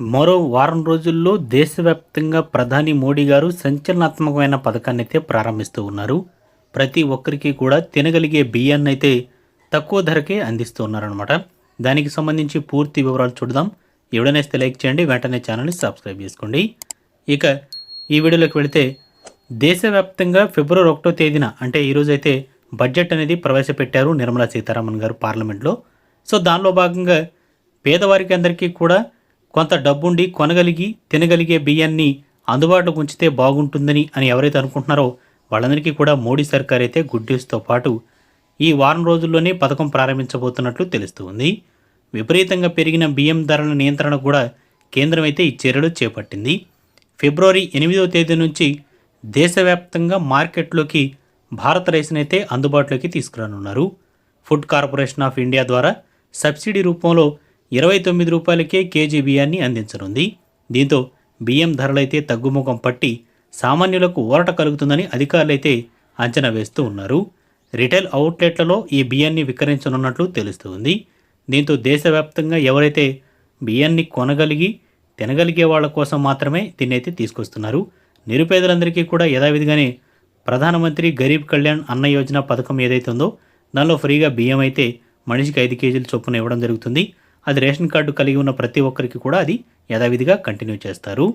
మరో వారం రోజుల్లో దేశవ్యాప్తంగా ప్రధాని మోడీ గారు సంచలనాత్మకమైన పథకాన్ని అయితే ప్రారంభిస్తూ ఉన్నారు. ప్రతి ఒక్కరికి కూడా తినగలిగే బియ్యాన్ని అయితే తక్కువ ధరకే అందిస్తూ ఉన్నారనమాట దానికి సంబంధించి పూర్తి వివరాలు చూద్దాం ఎవడనేస్తే లైక్ చేయండి వెంటనే ఛానల్ని సబ్స్క్రైబ్ చేసుకోండి. ఇక ఈ వీడియోలోకి వెళితే దేశవ్యాప్తంగా ఫిబ్రవరి ఒకటో తేదీన అంటే ఈరోజు అయితే బడ్జెట్ అనేది ప్రవేశపెట్టారు నిర్మలా సీతారామన్ గారు పార్లమెంట్లో. సో దానిలో భాగంగా పేదవారికి అందరికీ కూడా కొంత డబ్బుండి కొనగలిగి తినగలిగే బియ్యాన్ని అందుబాటులోకి ఉంచితే బాగుంటుందని అని ఎవరైతే అనుకుంటున్నారో వాళ్ళందరికీ కూడా మోడీ సర్కార్ అయితే గుడ్ న్యూస్తో పాటు ఈ వారం రోజుల్లోనే పథకం ప్రారంభించబోతున్నట్లు తెలుస్తుంది విపరీతంగా పెరిగిన బియ్యం ధరల నియంత్రణ కూడా కేంద్రం అయితే ఈ చర్యలు చేపట్టింది. ఫిబ్రవరి ఎనిమిదవ తేదీ నుంచి దేశవ్యాప్తంగా మార్కెట్లోకి భారత రైస్ని అయితే అందుబాటులోకి తీసుకురానున్నారు. ఫుడ్ కార్పొరేషన్ ఆఫ్ ఇండియా ద్వారా సబ్సిడీ రూపంలో ఇరవై తొమ్మిది రూపాయలకే కేజీ బియ్యాన్ని అందించనుంది. దీంతో బియ్యం ధరలైతే తగ్గుముఖం పట్టి సామాన్యులకు ఊరట కలుగుతుందని అధికారులైతే అంచనా వేస్తూ ఉన్నారు. రిటైల్ అవుట్లెట్లలో ఈ బియ్యాన్ని విక్రయించనున్నట్లు తెలుస్తుంది. దీంతో దేశవ్యాప్తంగా ఎవరైతే బియ్యాన్ని కొనగలిగి తినగలిగే వాళ్ళ కోసం మాత్రమే దీన్నైతే తీసుకొస్తున్నారు. నిరుపేదలందరికీ కూడా యథావిధిగానే ప్రధానమంత్రి గరీబ్ కళ్యాణ్ అన్న యోజన పథకం ఏదైతే ఉందో దానిలో ఫ్రీగా బియ్యం అయితే మనిషికి ఐదు కేజీల చొప్పున ఇవ్వడం జరుగుతుంది. అది రేషన్ కార్డు కలిగి ఉన్న ప్రతి ఒక్కరికి కూడా అది యథావిధిగా కంటిన్యూ చేస్తారు.